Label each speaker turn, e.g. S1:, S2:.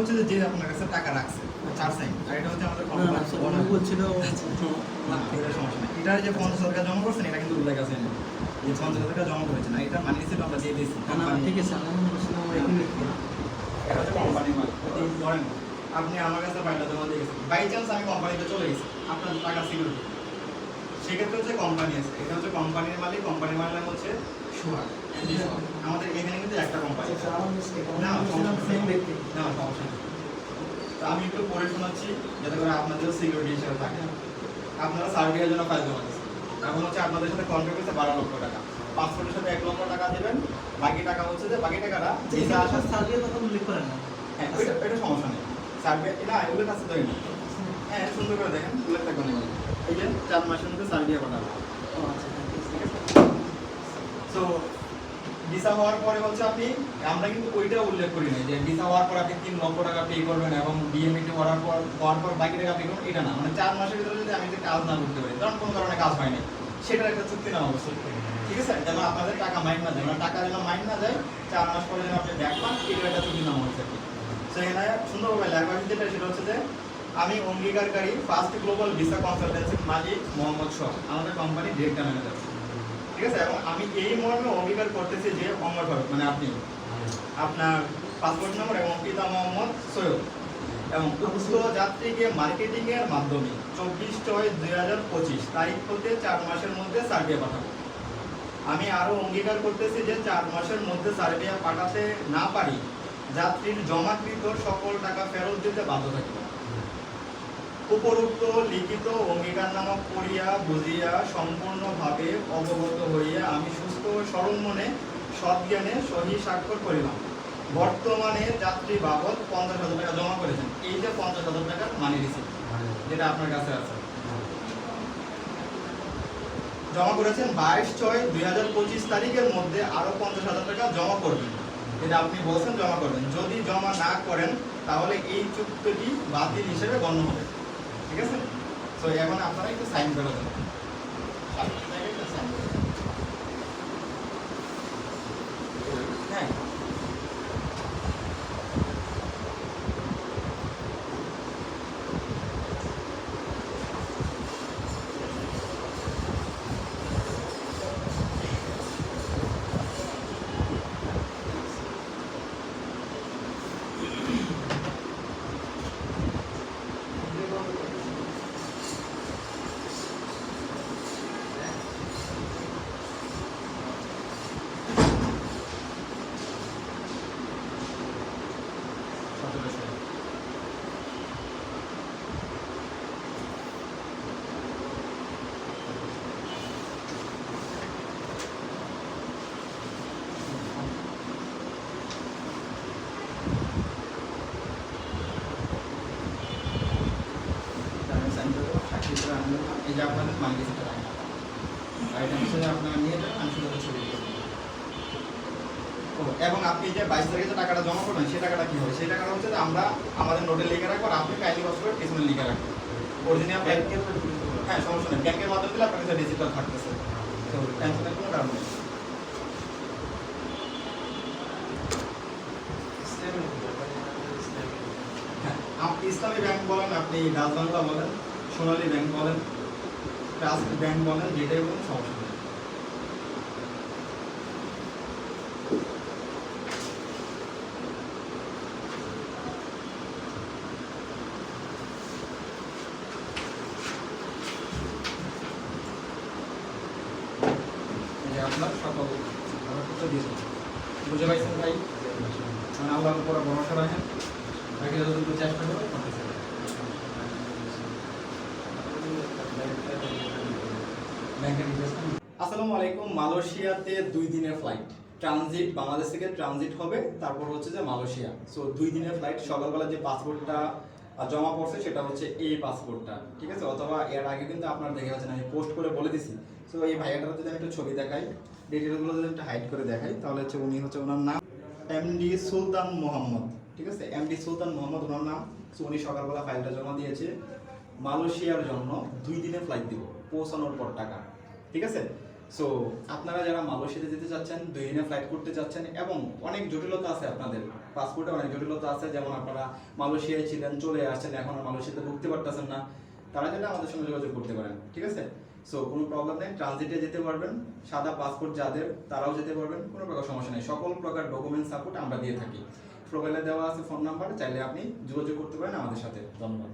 S1: হচ্ছে যে আপনার কাছে টাকা রাখছে চার সাইন আর এটা হচ্ছে আমাদের
S2: না না বলছিল
S1: না এটা সমস্যা নেই। এটার যে পঞ্চাশ টাকা জমা করছেন এটা কিন্তু উল্লেখ আছে যে পঞ্চাশ টাকা জমা করেছেন আর এটা মানি রিসিপ্ট আমরা দিয়ে দিয়েছি
S2: না না ঠিক আছে
S1: এটা হচ্ছে কোম্পানির মাল ধরেন আপনি আমার কাছে ফাইলটা জমা দিয়ে গেছেন। বাই চান্স আমি কোম্পানিতে চলে গেছি আপনার টাকা সিকিউরিটি সেক্ষেত্রে হচ্ছে কোম্পানি আছে। এটা হচ্ছে কোম্পানির মালিক কোম্পানির মালিক হচ্ছে আমাদের এখানে কিন্তু একটা কোম্পানি না সমস্যা নেই। তো আমি একটু পড়ে শোনাচ্ছি যাতে করে আপনাদের সিকিউরিটি হিসেবে থাকে। আপনারা সার্ভিসের জন্য ফাইল জমা এখন হচ্ছে আপনাদের সাথে কন্ট্রাক্ট হচ্ছে বারো লক্ষ টাকা। পাসপোর্টের সাথে এক লক্ষ টাকা দেবেন। বাকি টাকা হচ্ছে যে বাকি টাকাটা ভিসা আসা
S2: আসার সার্ভিসের কথা উল্লেখ করেন না।
S1: হ্যাঁ ওইটা এটা সমস্যা নেই। সার্ভে না এগুলো কাছে তো না হ্যাঁ সুন্দর করে দেখেন। উল্লেখ থাকবে না এই যে চার মাসের মধ্যে সার্ভে পাঠাবো
S2: আচ্ছা।
S1: সো ভিসা হওয়ার পরে হচ্ছে আপনি, আমরা কিন্তু ওইটা উল্লেখ করি না যে ভিসা হওয়ার পর আপনি তিন লক্ষ টাকা পে করবেন এবং ডিএমইটি হওয়ার পর হওয়ার পর বাকি টাকা পে করবেন, এটা না। মানে চার মাসের ভিতরে যদি আমি কাজ না করতে পারি কারণ কোনো কারণে কাজ হয় না সেটার একটা চুক্তি নেওয়া অবশ্যই ঠিক আছে? যেন আপনাদের টাকা মাইন্ড না যায়। মানে টাকা যেন মাইন্ড না যায়, চার মাস পরে যেন আপনি ব্যাক পান, এটার একটা চুক্তি নেওয়া হচ্ছে সেখানে সুন্দরভাবে লেখা হয়েছে যেটা সেটা হচ্ছে যে, আমি অঙ্গীকারকারী ফার্স্ট গ্লোবাল ভিসা কনসালটেন্সির মালিক মোহাম্মদ শহ আমাদের কোম্পানি ডিরেক্টর ম্যানেজার ঠিক আছে, এবং আমি এই মর্মে অঙ্গীকার করতেছি যে অমর হরফ মানে আপনি। আপনার পাসপোর্ট নম্বর এবং পিতা মোহাম্মদ সৈয়দ। এবং উক্ত যাত্রীকে মার্কেটিং এর মাধ্যমে চব্বিশ ছয় দুই হাজার পঁচিশ, তারিখ হতে চার মাসের মধ্যে সার্ভে পাঠাবো। আমি আরও অঙ্গীকার করতেছি যে চার মাসের মধ্যে সার্ভে পাঠাতে না পারি, যাত্রীর জমাকৃত সকল টাকা ফেরত দিতে বাধ্য থাকবে উপরোক্ত লিখিত অঙ্গীকার নামক পড়িয়া বুঝিয়া সম্পূর্ণভাবে অবগত হইয়া আমি সুস্থ ও সরল মনে সজ্ঞানে সহি স্বাক্ষর করিলাম। বর্তমানে যাত্রী বাবদ পঞ্চাশ হাজার টাকা জমা করেছেন। এই যে পঞ্চাশ হাজার টাকার মানি রিসিপ্ট যেটা আপনার কাছে আছে। জমা করেছেন বাইশ ছয় দুই হাজার পঁচিশ তারিখের মধ্যে আরও পঞ্চাশ হাজার টাকা জমা করবেন। যেটা আপনি বলছেন জমা করবেন। যদি জমা না করেন, তাহলে এই চুক্তিটি বাতিল হিসেবে গণ্য হবে। ঠিক আছে? তো এখন আপনারা একটু সাইন করে দেন সামনের জায়গায় একটু sign করে দেন। হ্যাঁ সতেরোশো এই যে আপনাদের আর এটা যে আপনারা নিয়ে যান আমি শুধু ছবি এবং আপনি যে বাইশ তারিখে যে টাকাটা জমা করবেন সেই টাকাটা কি হবে? সেই টাকাটা হচ্ছে যে আমরা আমাদের নোটে লিখে রাখব আর আপনি কাইলি করে পিছনে লিখে রাখবেন। অরিজিনাল ব্যাংকের হ্যাঁ সমস্যা নেই। ব্যাংকের মাধ্যমে দিলে আপনার কাছে ডিজিটাল থাকতেছে। তো টেনশনের কোনো কারণ নেই। হ্যাঁ ইসলামী ব্যাংক বলেন আপনি ডাচ বাংলা বলেন সোনালী ব্যাংক বলেন ট্রাস্ট ব্যাংক বলেন যেটাই বলেন সমস্যা নেই এই যে আপনার সকল কাগজপত্র দিয়ে দেবো বুঝে পাইছেন ভাই মানে আল্লাহর উপর ভরসা রাখেন বাকি যতটুকু চেষ্টা করবেন আসসালামু আলাইকুম, মালয়েশিয়াতে দুই দিনের ফ্লাইট ট্রানজিট বাংলাদেশ থেকে ট্রানজিট হবে, তারপর হচ্ছে যে মালয়েশিয়া। সো দুই দিনের ফ্লাইট সকালবেলা যে পাসপোর্টটা জমা পড়ছে, সেটা হচ্ছে এই পাসপোর্টটা ঠিক আছে? অথবা এর আগে কিন্তু আপনার দেখে আছেন আমি পোস্ট করে বলে দিছি। সো এই ভাইয়াটার যদি আমি একটু ছবি দেখাই ডিটেলগুলো যদি একটু হাইড করে দেখাই, তাহলে হচ্ছে উনি হচ্ছে ওনার নাম এমডি সুলতান মোহাম্মদ। ঠিক আছে? এমডি সুলতান মোহাম্মদ, ওনার নাম। সো উনি সকালবেলা ফাইলটা জমা দিয়েছে। মালয়েশিয়ার জন্য দুই দিনের ফ্লাইট দিব, পৌঁছানোর পর টাকা। ঠিক আছে? সো আপনারা যারা মালয়েশিয়াতে যেতে চাচ্ছেন দুই দিনে ফ্লাইট করতে চাচ্ছেন এবং অনেক জটিলতা আছে আপনাদের। পাসপোর্টে অনেক জটিলতা আছে, যেমন আপনারা মালয়েশিয়ায় ছিলেন, চলে আসছেন, এখন আর মালয়েশিয়াতে ঢুকতে পারতেছেন না। তারা চাইলে আমাদের সঙ্গে যোগাযোগ করতে পারেন, ঠিক আছে? সো কোনো প্রবলেম নেই ট্রানজিটে যেতে পারবেন, সাদা পাসপোর্ট যাদের, তারাও যেতে পারবেন, কোনো প্রকার সমস্যা নেই। সকল প্রকার ডকুমেন্ট সাপোর্ট আমরা দিয়ে থাকি। প্রোফাইলে দেওয়া আছে ফোন নাম্বার চাইলে আপনি যোগাযোগ করতে পারেন আমাদের সাথে। ধন্যবাদ।